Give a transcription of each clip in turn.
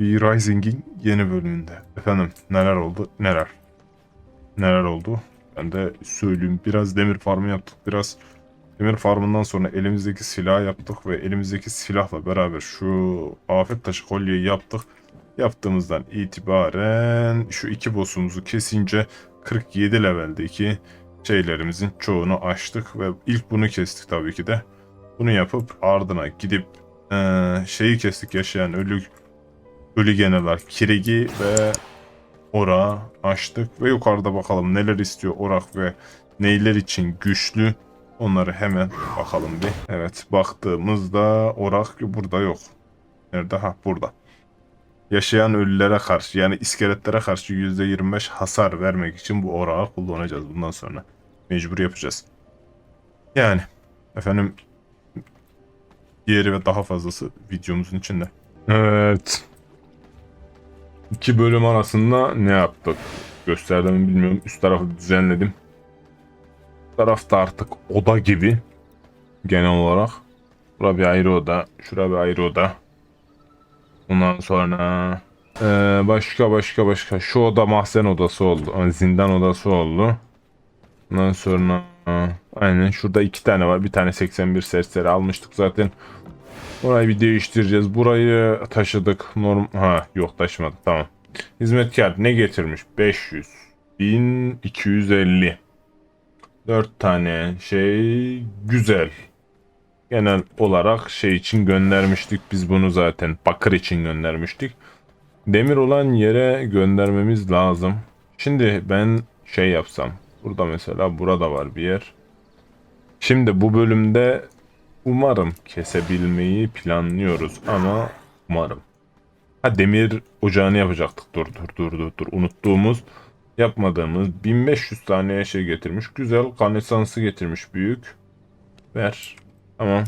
V-Rising'in yeni bölümünde. Efendim neler oldu? Neler? Neler oldu? Ben de söyleyeyim. Biraz demir farmı yaptık. Biraz demir farmından sonra elimizdeki silah yaptık ve elimizdeki silahla beraber şu afet taşı kolyeyi yaptık. Yaptığımızdan itibaren şu iki boss'umuzu kesince 47 leveldeki şeylerimizin çoğunu açtık ve ilk bunu kestik tabii ki de. Bunu yapıp ardına gidip eee, şeyi kestik yaşayan ölü ölü geneler kiregi ve ora açtık ve yukarıda bakalım neler istiyor orak ve neyler için güçlü onları hemen bakalım bir. Evet baktığımızda orak burada yok. Nerede? Ha burada. Yaşayan ölülere karşı yani iskeletlere karşı %25 hasar vermek için bu orağı kullanacağız bundan sonra. Mecbur yapacağız. Yani efendim diğeri ve daha fazlası videomuzun içinde. Evet. İki bölüm arasında ne yaptık? Gösterdim mi bilmiyorum. Üst tarafı düzenledim. Bu tarafta artık oda gibi. Genel olarak. Bura bir ayrı oda. Şura bir ayrı oda. Ondan sonra eee, başka başka başka. Şu oda mahzen odası oldu. Aa, Zindan odası oldu. Ondan sonra aynen şurada iki tane var. Bir tane 81 serseri almıştık zaten. Burayı bir değiştireceğiz. Burayı taşıdık. Norm ha yok taşımadık. Tamam. Hizmetkar ne getirmiş? 500. 1250. 4 tane şey güzel. Genel olarak şey için göndermiştik biz bunu zaten. Bakır için göndermiştik. Demir olan yere göndermemiz lazım. Şimdi ben şey yapsam. Burada mesela burada var bir yer. Şimdi bu bölümde umarım kesebilmeyi planlıyoruz ama umarım. Ha demir ocağını yapacaktık. Dur dur dur dur dur. Unuttuğumuz yapmadığımız 1500 tane şey getirmiş. Güzel kan esansı getirmiş büyük. Ver. Tamam.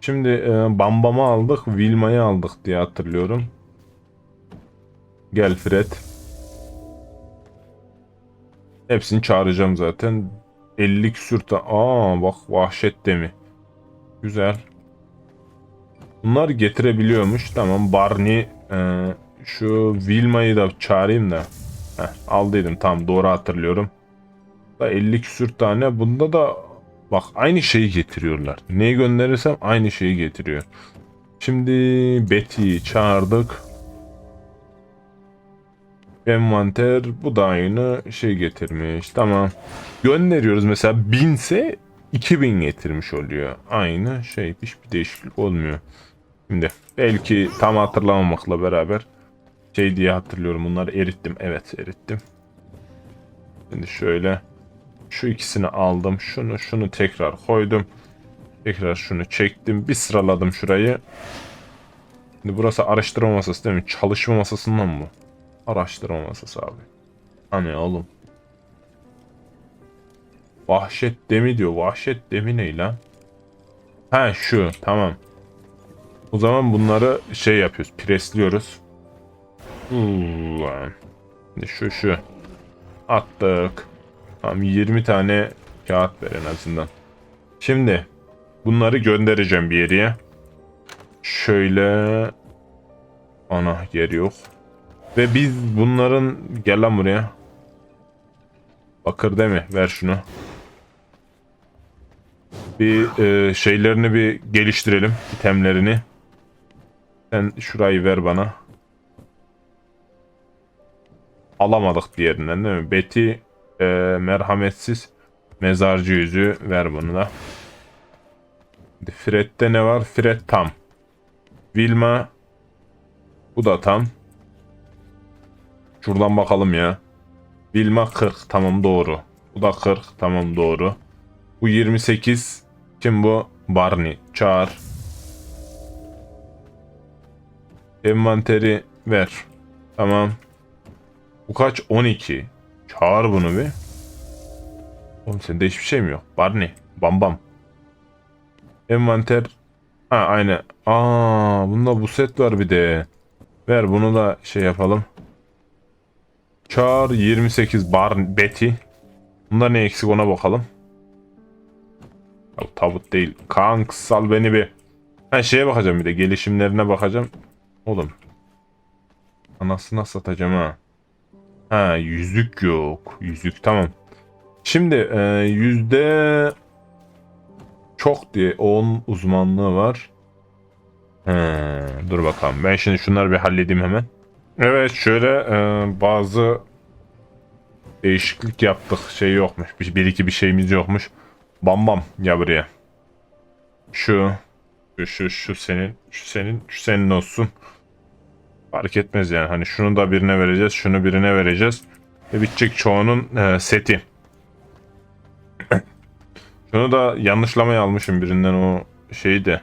Şimdi e, Bambam'ı aldık. Vilma'yı aldık diye hatırlıyorum. Gel Fred. Hepsini çağıracağım zaten. 50 küsür. Aa bak vahşet demi. Güzel. Bunlar getirebiliyormuş. Tamam Barney e, şu Vilma'yı da çağırayım da. Heh, aldıydım tamam doğru hatırlıyorum. Da 50 küsür tane. Bunda da bak aynı şeyi getiriyorlar. Neyi gönderirsem aynı şeyi getiriyor. Şimdi Betty'yi çağırdık. Envanter bu da aynı şey getirmiş. Tamam. Gönderiyoruz mesela 1000 ise 2000 getirmiş oluyor. Aynı şey hiçbir değişiklik olmuyor. Şimdi belki tam hatırlamamakla beraber şey diye hatırlıyorum bunları erittim. Evet erittim. Şimdi şöyle şu ikisini aldım. Şunu şunu tekrar koydum. Tekrar şunu çektim. Bir sıraladım şurayı. Şimdi burası araştırma masası değil mi? Çalışma masasından mı? Araştırma masası abi. Hani oğlum. Vahşet demi diyor. Vahşet demi ne lan? Ha şu tamam. O zaman bunları şey yapıyoruz. Presliyoruz. Şimdi şu şu. Attık. Tamam 20 tane kağıt ver en azından. Şimdi bunları göndereceğim bir yere. Şöyle ana yer yok. Ve biz bunların gel lan buraya. Bakır deme ver şunu. Bir e, şeylerini bir geliştirelim itemlerini. Sen şurayı ver bana. Alamadık diğerinden değil mi? Betty e, merhametsiz mezarcı yüzü ver bunu da. Fred'de ne var? Fred tam. Vilma bu da tam. Şuradan bakalım ya. Vilma 40 tamam doğru. Bu da 40 tamam doğru. Bu 28 kim bu? Barney. Çağır. Envanteri ver. Tamam. Bu kaç? 12. Çağır bunu bir. Oğlum sende hiçbir şey mi yok? Barney. Bam bam. Envanter. Ha aynı. Aa, bunda bu set var bir de. Ver bunu da şey yapalım. Çağır 28 bar Betty. Bunda ne eksik ona bakalım. Ya, tabut değil. Kanks sal beni bir. Ha şeye bakacağım bir de gelişimlerine bakacağım. Oğlum Anasını satacağım ha. Ha yüzük yok. Yüzük tamam. Şimdi e, yüzde çok diye 10 uzmanlığı var. He, dur bakalım. Ben şimdi şunları bir halledeyim hemen. Evet şöyle e, bazı değişiklik yaptık. Şey yokmuş. Bir, bir iki bir şeyimiz yokmuş. Bam bam ya buraya. Şu şu şu şu senin şu senin şu senin olsun. Fark etmez yani. Hani şunu da birine vereceğiz. Şunu birine vereceğiz. Ve bitecek çoğunun e, seti. şunu da yanlışlamaya almışım birinden o şeyi de.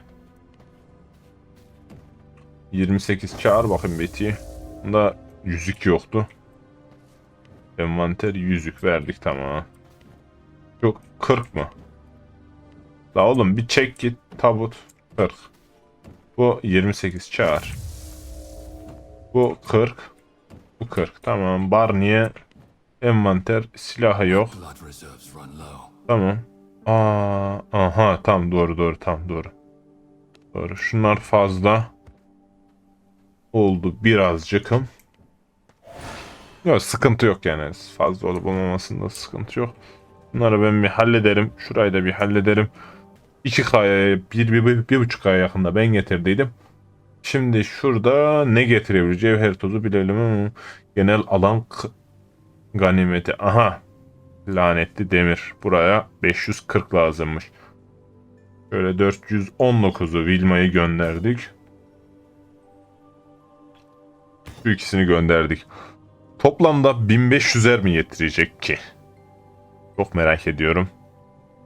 28 çağır bakayım Betty'yi. Bunda yüzük yoktu. Envanter yüzük verdik tamam. Yok 40 mı? La oğlum bir çek git tabut 40. Bu 28 çağır. Bu 40. Bu 40. Tamam. Barniye envanter silahı yok. Tamam. Aa, aha tam doğru doğru tam doğru. Doğru. Şunlar fazla oldu birazcıkım. Yok sıkıntı yok yani. Fazla olup olmamasında sıkıntı yok. Bunları ben bir hallederim. Şurayı da bir hallederim. 2K'ya, 1, bir, bir, bir buçuk K'ya yakında ben getirdiydim. Şimdi şurada ne getirebilir? Cevher tozu bilelim genel alan ganimeti. Aha. Lanetli demir. Buraya 540 lazımmış. Şöyle 419'u Vilma'yı gönderdik. Şu ikisini gönderdik. Toplamda 1500'er mi getirecek ki? Çok merak ediyorum.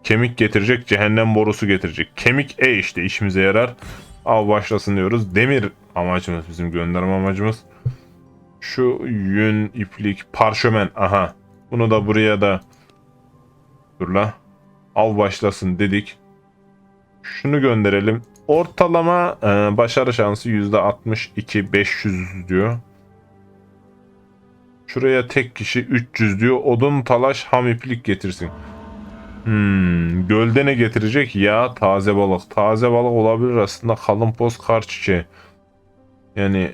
Kemik getirecek, cehennem borusu getirecek. Kemik e işte işimize yarar. Av başlasın diyoruz. Demir amacımız bizim gönderme amacımız. Şu yün, iplik, parşömen. Aha. Bunu da buraya da dur la. Av başlasın dedik. Şunu gönderelim. Ortalama e, başarı şansı %62 500 diyor. Şuraya tek kişi 300 diyor. Odun talaş ham iplik getirsin. Hmm, gölde ne getirecek? Ya taze balık. Taze balık olabilir aslında kalın poz kar çiçeği. Yani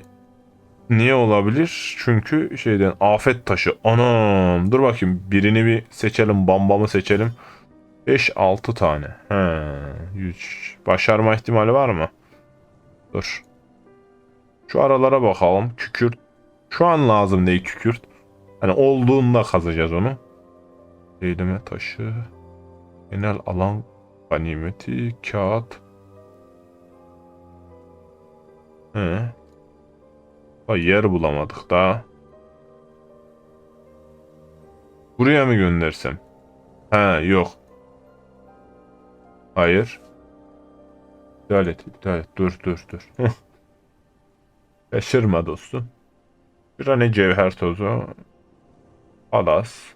niye olabilir? Çünkü şeyden afet taşı. Anam dur bakayım birini bir seçelim. Bambamı seçelim. 5-6 tane. He, 100. Başarma ihtimali var mı? Dur. Şu aralara bakalım. Kükürt. Şu an lazım değil kükürt. Hani olduğunda kazacağız onu. Eyleme taşı. Genel alan ganimeti. Kağıt. He. Ha, yer bulamadık daha. Buraya mı göndersem? Ha yok. Hayır. İptal et, iptal et. Dur, dur, dur. Şaşırma dostum. Bir tane cevher tozu. Alas.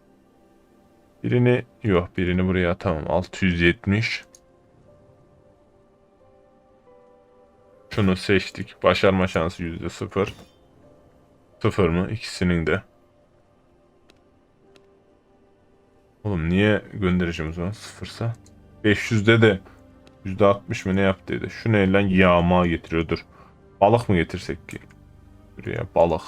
Birini yok birini buraya atamam. 670. Şunu seçtik. Başarma şansı yüzde sıfır. Sıfır mı? İkisinin de. Oğlum niye göndereceğim o zaman sıfırsa? 500'de de %60 mı ne yaptıydı? Şu ne lan yağma getiriyordur. Balık mı getirsek ki? Buraya balık.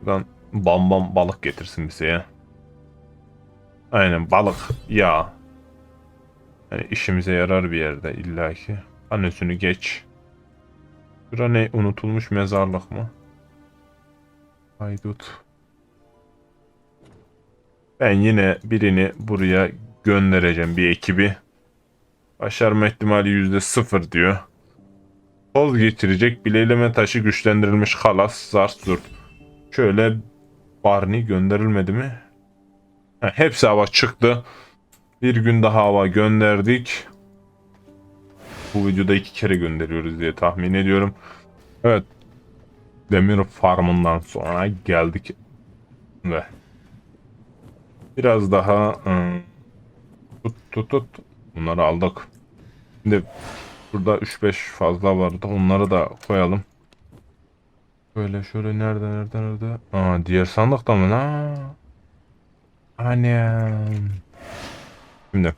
Buradan bam bam balık getirsin bize ya. Aynen balık ya. Yani işimize yarar bir yerde illaki. Annesini geç. Bura ne unutulmuş mezarlık mı? Haydut. Ben yine birini buraya göndereceğim bir ekibi. Başarma ihtimali yüzde sıfır diyor. Toz getirecek bileyleme taşı güçlendirilmiş halas zart zurt. Şöyle Barney gönderilmedi mi? Ha, hepsi hava çıktı. Bir gün daha hava gönderdik. Bu videoda iki kere gönderiyoruz diye tahmin ediyorum. Evet. Demir farmından sonra geldik. Ve biraz daha ım, tut tut tut. Bunları aldık. Şimdi burada 3-5 fazla vardı. Onları da koyalım. Böyle şöyle nerede nerede nerede? Aa diğer sandıkta mı lan? Annem. Şimdi.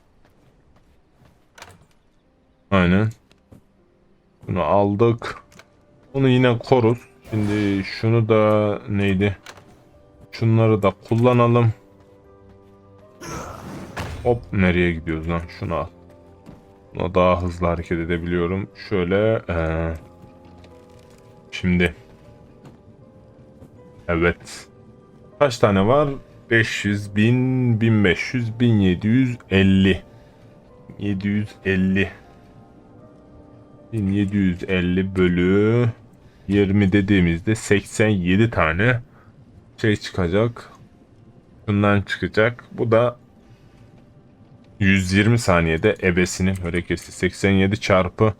Aynen. Bunu aldık. Bunu yine koruz. Şimdi şunu da neydi? Şunları da kullanalım. Hop nereye gidiyoruz lan? Şunu al. Buna daha hızlı hareket edebiliyorum. Şöyle eee, şimdi evet kaç tane var? 500 bin 1500 1750 750 1750 bölü 20 dediğimizde 87 tane şey çıkacak. Bundan çıkacak. Bu da 120 saniyede ebesinin hareketi 87 çarpı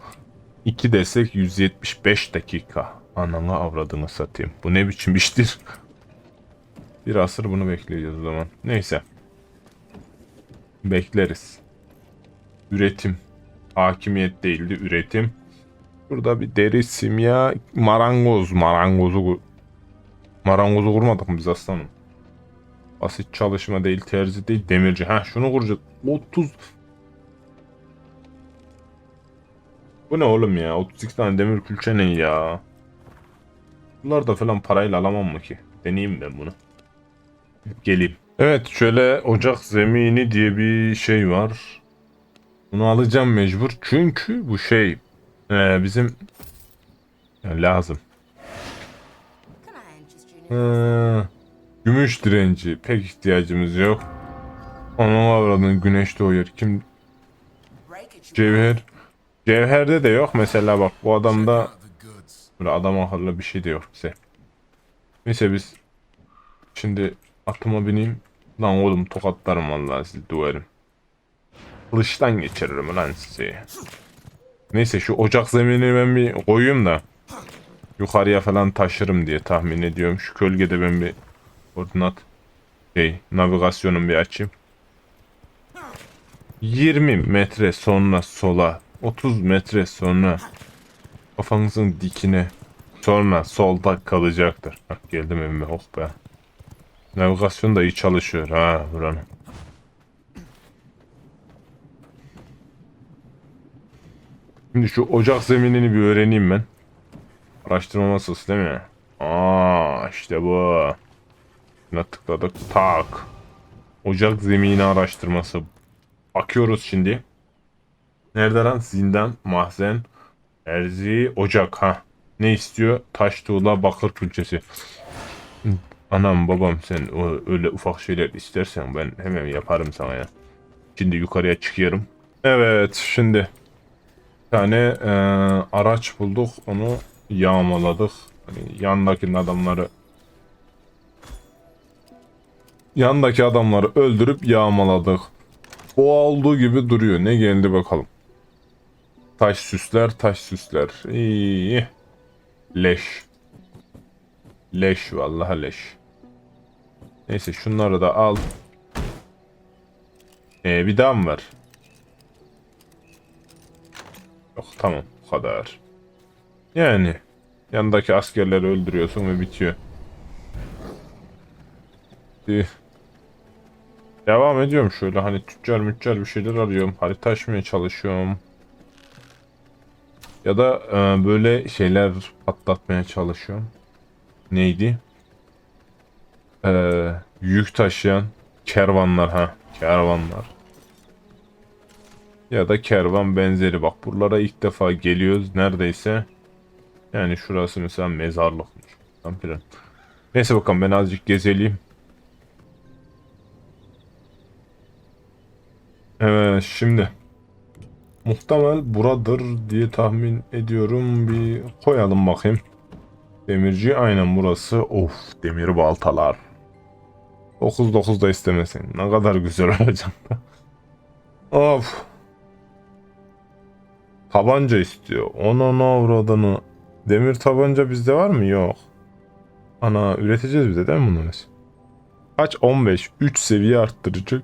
2 desek 175 dakika. Ananı avradını satayım. Bu ne biçim iştir? Bir asır bunu bekleyeceğiz o zaman. Neyse. Bekleriz. Üretim. Hakimiyet değildi üretim. Burada bir deri simya marangoz. Marangozu marangozu kurmadık mı biz aslanım? Basit çalışma değil, terzi değil, demirci. Ha şunu kuracağız. 30 Bu ne oğlum ya? 32 tane demir külçe ne ya? Bunlar da falan parayla alamam mı ki? Deneyeyim ben bunu. Geleyim. Evet şöyle ocak zemini diye bir şey var. Bunu alacağım mecbur. Çünkü bu şey e, bizim ya lazım. Just junior. Ha, gümüş direnci pek ihtiyacımız yok. Onun avradın güneş doğuyor. Kim cevher? Cevherde de yok mesela bak bu adamda böyle adam akıllı bir şey de yok bize. Neyse biz şimdi atıma bineyim. Lan oğlum tokatlarım vallahi sizi döverim. Kılıçtan geçiririm lan sizi. Neyse şu ocak zeminini ben bir koyayım da yukarıya falan taşırım diye tahmin ediyorum. Şu kölgede ben bir koordinat şey navigasyonum bir açayım. 20 metre sonra sola 30 metre sonra kafanızın dikine sonra solda kalacaktır. Bak geldim evime oh be. Navigasyon da iyi çalışıyor ha buranın. Şimdi şu ocak zeminini bir öğreneyim ben. Araştırma masası değil mi? Aa işte bu. Buna tıkladık. Tak. Ocak zemini araştırması. Bakıyoruz şimdi. Nerede lan? Zindan, mahzen, erzi, ocak. Ha. Ne istiyor? Taş, tuğla, bakır külçesi. Anam babam sen öyle ufak şeyler istersen ben hemen yaparım sana ya. Şimdi yukarıya çıkıyorum. Evet şimdi bir tane e, araç bulduk onu yağmaladık. Hani yandaki adamları yandaki adamları öldürüp yağmaladık. O olduğu gibi duruyor. Ne geldi bakalım. Taş süsler, taş süsler. İyi. Leş. Leş vallahi leş. Neyse şunları da al. Ee, bir daha mı var? Yok tamam bu kadar. Yani yandaki askerleri öldürüyorsun ve bitiyor. Ee, Devam ediyorum şöyle hani tüccar müccar bir şeyler arıyorum. Harita açmaya çalışıyorum. Ya da e, böyle şeyler patlatmaya çalışıyorum. Neydi? Ee, yük taşıyan kervanlar ha. Kervanlar. Ya da kervan benzeri. Bak buralara ilk defa geliyoruz neredeyse. Yani şurası mesela mezarlıkmış. Falan. Neyse bakalım ben azıcık gezeleyim. Evet şimdi muhtemel buradır diye tahmin ediyorum. Bir koyalım bakayım. Demirci aynen burası. Of demir baltalar. 9-9 da istemesin. Ne kadar güzel olacak. of. Tabanca istiyor. Ona ne avradını. Demir tabanca bizde var mı? Yok. Ana üreteceğiz bize değil mi bunları? Kaç? 15. 3 seviye arttıracak.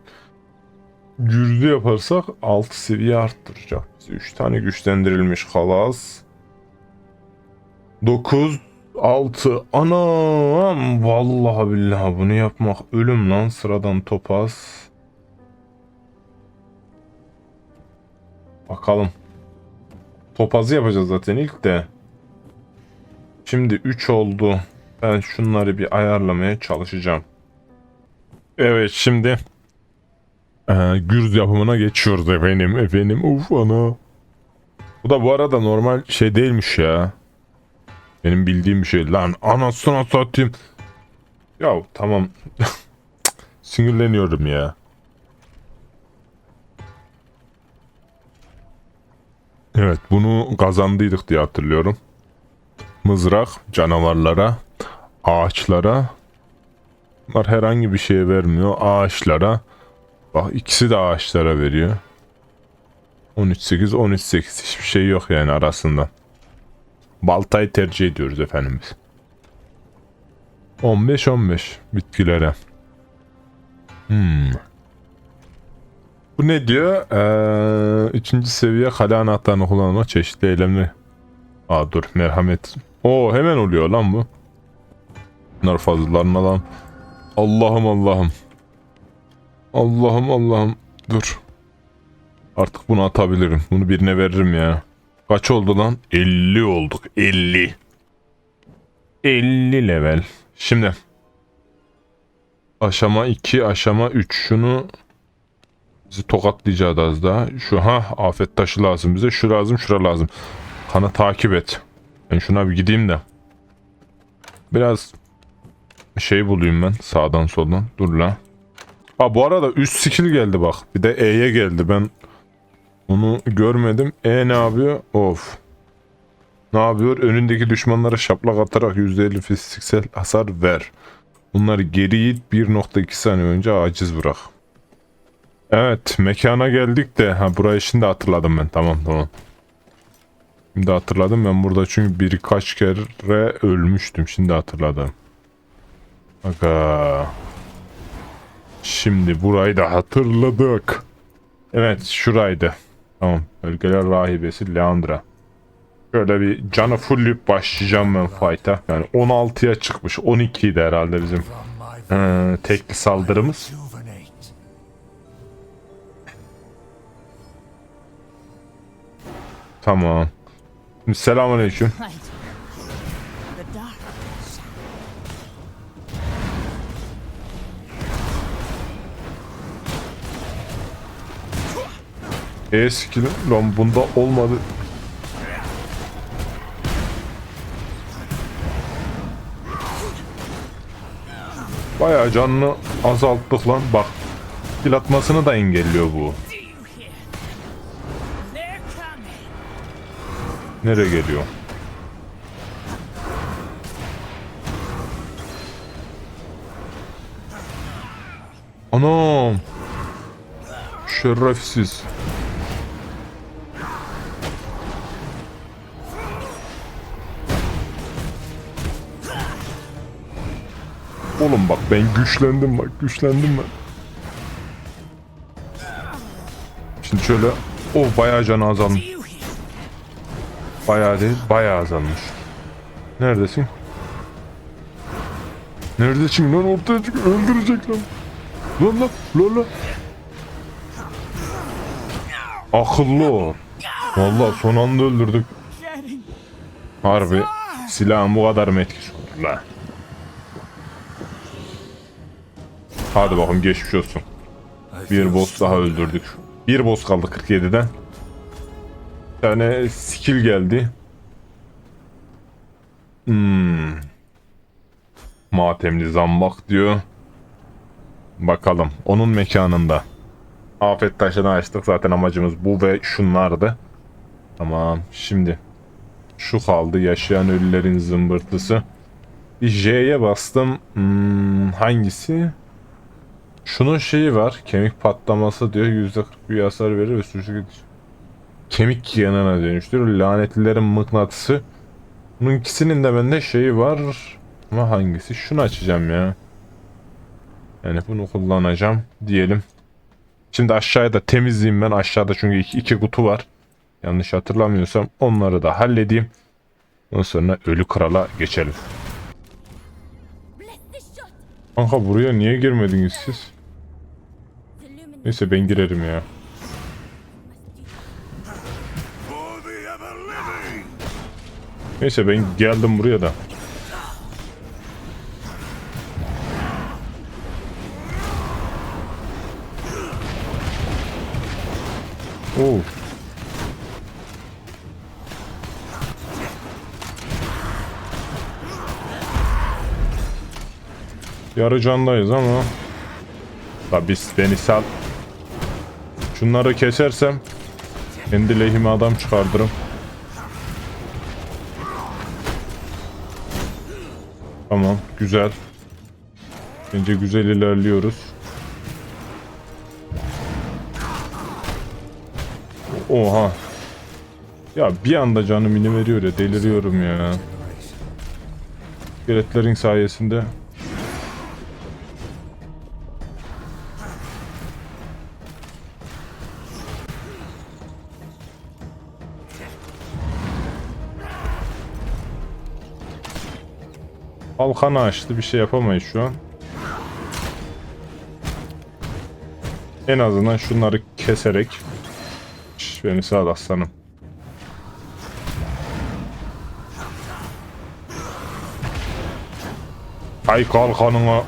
Gürzü yaparsak 6 seviye arttıracak. 3 tane güçlendirilmiş halas. 9 6 anam vallahi billahi bunu yapmak ölüm lan sıradan topaz. Bakalım. Topazı yapacağız zaten ilk de. Şimdi 3 oldu. Ben şunları bir ayarlamaya çalışacağım. Evet şimdi ee, gürz yapımına geçiyoruz efendim. Efendim uf ana. Bu da bu arada normal şey değilmiş ya. Benim bildiğim bir şey. Lan anasını satayım. Ya tamam. Sinirleniyorum ya. Evet bunu kazandıydık diye hatırlıyorum. Mızrak canavarlara, ağaçlara. Bunlar herhangi bir şeye vermiyor. Ağaçlara. Bak ikisi de ağaçlara veriyor. 13-8, 13-8 hiçbir şey yok yani arasında. Baltayı tercih ediyoruz efendim biz. 15-15 bitkilere. Hmm. Bu ne diyor? Ee, üçüncü seviye kale anahtarını kullanma çeşitli eylemleri. Aa dur merhamet. Oo hemen oluyor lan bu. Bunlar fazlalarına lan. Allah'ım Allah'ım. Allah'ım Allah'ım. Dur. Artık bunu atabilirim. Bunu birine veririm ya. Kaç oldu lan? 50 olduk. 50. 50 level. Şimdi. Aşama 2, aşama 3. Şunu bizi tokatlayacağız az daha. Şu ha afet taşı lazım bize. Şu lazım, şura lazım. Kanı takip et. Ben şuna bir gideyim de. Biraz şey bulayım ben sağdan soldan. Dur la. Ha bu arada üst skill geldi bak. Bir de E'ye geldi. Ben onu görmedim. E ne yapıyor? Of. Ne yapıyor? Önündeki düşmanlara şaplak atarak %50 fiziksel hasar ver. Bunları geri it 1.2 saniye önce aciz bırak. Evet mekana geldik de ha burayı şimdi hatırladım ben tamam tamam. Şimdi hatırladım ben burada çünkü birkaç kere ölmüştüm şimdi hatırladım. Aga. Şimdi burayı da hatırladık. Evet şuraydı. Tamam. Bölgeler rahibesi Leandra. Şöyle bir canı fullleyip başlayacağım ben fight'a. Yani 16'ya çıkmış. 12'ydi herhalde bizim ee, tekli saldırımız. Tamam. Selamünaleyküm. E skill'im lan bunda olmadı. Bayağı canını azalttık lan bak. Skill atmasını da engelliyor bu. Nereye geliyor? Anam. Şerefsiz. Oğlum bak ben güçlendim bak güçlendim ben. Şimdi şöyle o bayağı canı azalmış. Bayağı değil, bayağı azalmış. Neredesin? Neredesin lan ortaya çık öldürecek lan. Lan lan lan lan. Akıllı ol. Vallahi son anda öldürdük. Harbi silahın bu kadar mı etkisi olur lan? Hadi bakalım geçmiş olsun. Bir boss daha öldürdük. Bir boss kaldı 47'den. Bir tane skill geldi. Hmm. Matemli zambak diyor. Bakalım. Onun mekanında. Afet taşını açtık. Zaten amacımız bu ve şunlardı. Tamam. Şimdi. Şu kaldı. Yaşayan ölülerin zımbırtısı. Bir J'ye bastım. Hmm, hangisi? Şunun şeyi var. Kemik patlaması diyor. %40 bir hasar verir ve sürücü. Kemik yanına dönüştürür. Lanetlilerin mıknatısı. Bunun ikisinin de bende şeyi var. Ama hangisi? Şunu açacağım ya. Yani bunu kullanacağım diyelim. Şimdi aşağıya da temizleyeyim ben. Aşağıda çünkü iki, iki kutu var. Yanlış hatırlamıyorsam onları da halledeyim. Ondan sonra ölü krala geçelim. Kanka buraya niye girmediniz siz? Neyse ben girerim ya. Neyse ben geldim buraya da. Oo. Yarı candayız ama La biz beni sal. Şunları kesersem kendi lehime adam çıkardırım. Tamam, güzel. Bence güzel ilerliyoruz. Oha. Ya bir anda canım ini veriyor ya deliriyorum ya. İskeletlerin sayesinde. Halkanı açtı bir şey yapamayız şu an. En azından şunları keserek Şş, beni sağ aslanım. Ay kalkanına.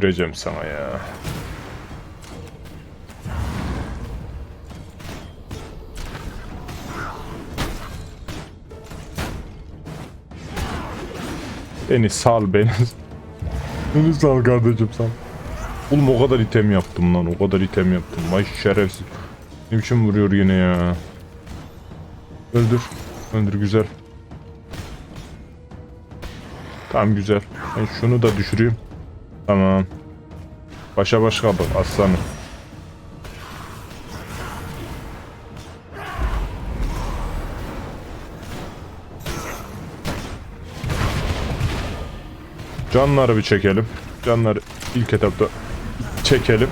Tüküreceğim sana ya. Beni sal beni. beni sal kardeşim sal. Oğlum o kadar item yaptım lan o kadar item yaptım. Vay şerefsiz. Ne biçim vuruyor yine ya. Öldür. Öldür güzel. Tamam güzel. Ben şunu da düşüreyim. Tamam. Başa baş kaldık aslanım. Canları bir çekelim. Canları ilk etapta çekelim.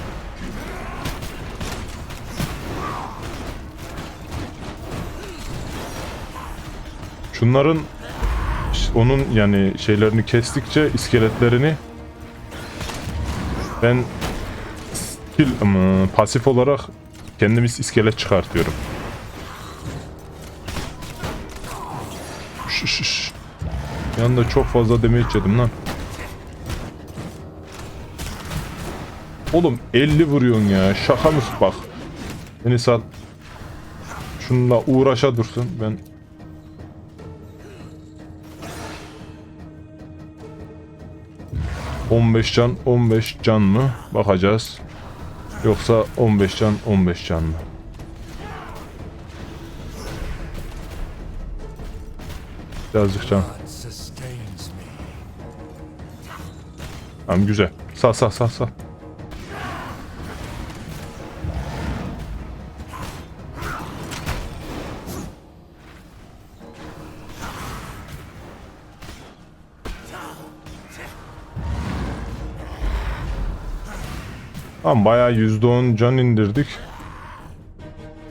Şunların onun yani şeylerini kestikçe iskeletlerini ben skill ama pasif olarak kendimiz iskelet çıkartıyorum. Şş, şş. Yanında çok fazla damage yedim lan. Oğlum 50 vuruyorsun ya. Şaka mısın bak. Beni sal. Şununla uğraşa dursun. Ben ...15 can, 15 can mı? Bakacağız. Yoksa 15 can, 15 can mı? Birazcık can. Tamam güzel. Sağ sağ sağ sağ. Tamam bayağı %10 can indirdik.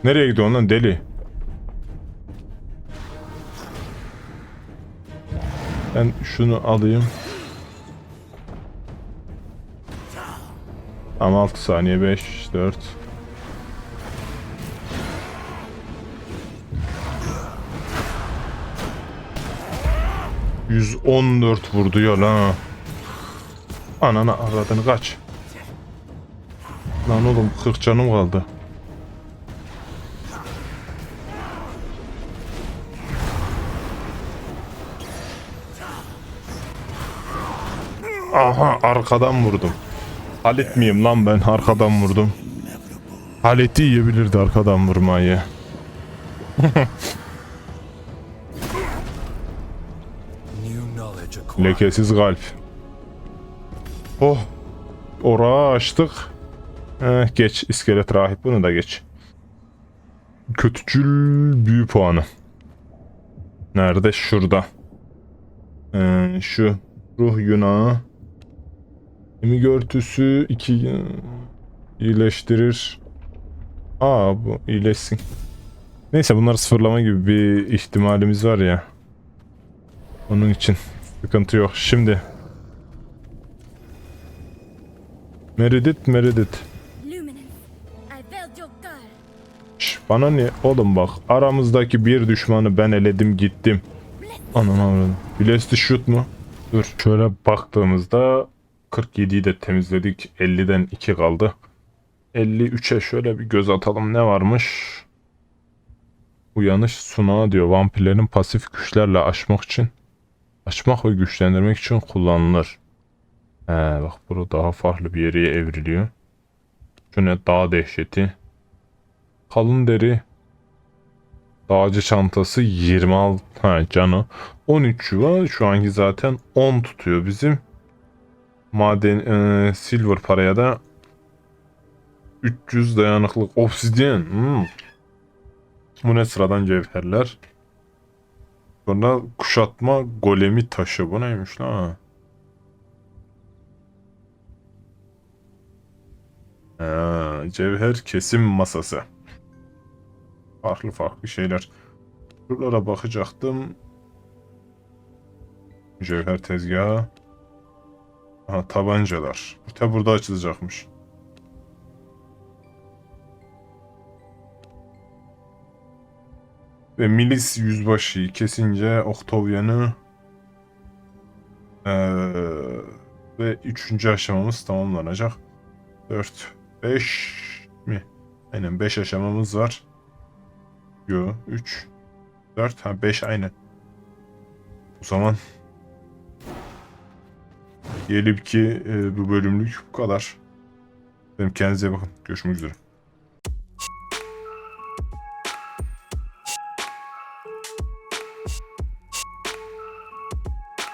Nereye gidiyorsun lan deli? Ben şunu alayım. Ama 6 saniye 5 4 114 vurdu ya lan. Anana avradını kaç. Lan oğlum 40 canım kaldı. Aha arkadan vurdum. Halit miyim lan ben arkadan vurdum. Halit'i yiyebilirdi arkadan vurmayı. Lekesiz kalp. Oh. Orağı açtık. Eh, geç iskelet rahip bunu da geç. Kötücül büyü puanı. Nerede? Şurada. Ee, şu ruh yunağı. Emi görtüsü iki iyileştirir. Aa bu iyileşsin. Neyse bunları sıfırlama gibi bir ihtimalimiz var ya. Onun için sıkıntı yok. Şimdi Meredith Meredith. Bana ne? Oğlum bak aramızdaki bir düşmanı ben eledim gittim. Anam avradım. Blast shoot mu? Dur. Şöyle baktığımızda 47'yi de temizledik. 50'den 2 kaldı. 53'e şöyle bir göz atalım. Ne varmış? Uyanış sunağı diyor. Vampirlerin pasif güçlerle aşmak için aşmak ve güçlendirmek için kullanılır. He bak burada daha farklı bir yere evriliyor. Ne? Dağ dehşeti. Kalın deri. Dağcı çantası 26 ha canı 13 var şu anki zaten 10 tutuyor bizim. Maden e, silver paraya da 300 dayanıklık obsidyen. Hmm. bu ne sıradan cevherler? Sonra kuşatma golemi taşı. Bu neymiş lan? Ha, cevher kesim masası farklı farklı şeyler. Şuralara bakacaktım. Mücevher tezgahı. Aha tabancalar. İşte burada açılacakmış. Ve milis yüzbaşıyı kesince Octavian'ı eee, ve üçüncü aşamamız tamamlanacak. 4, 5 mi? Aynen 5 aşamamız var. Yo 3 4 ha 5 aynı. O zaman diyelim ki e, bu bölümlük bu kadar. Benim kendinize bakın. Görüşmek üzere.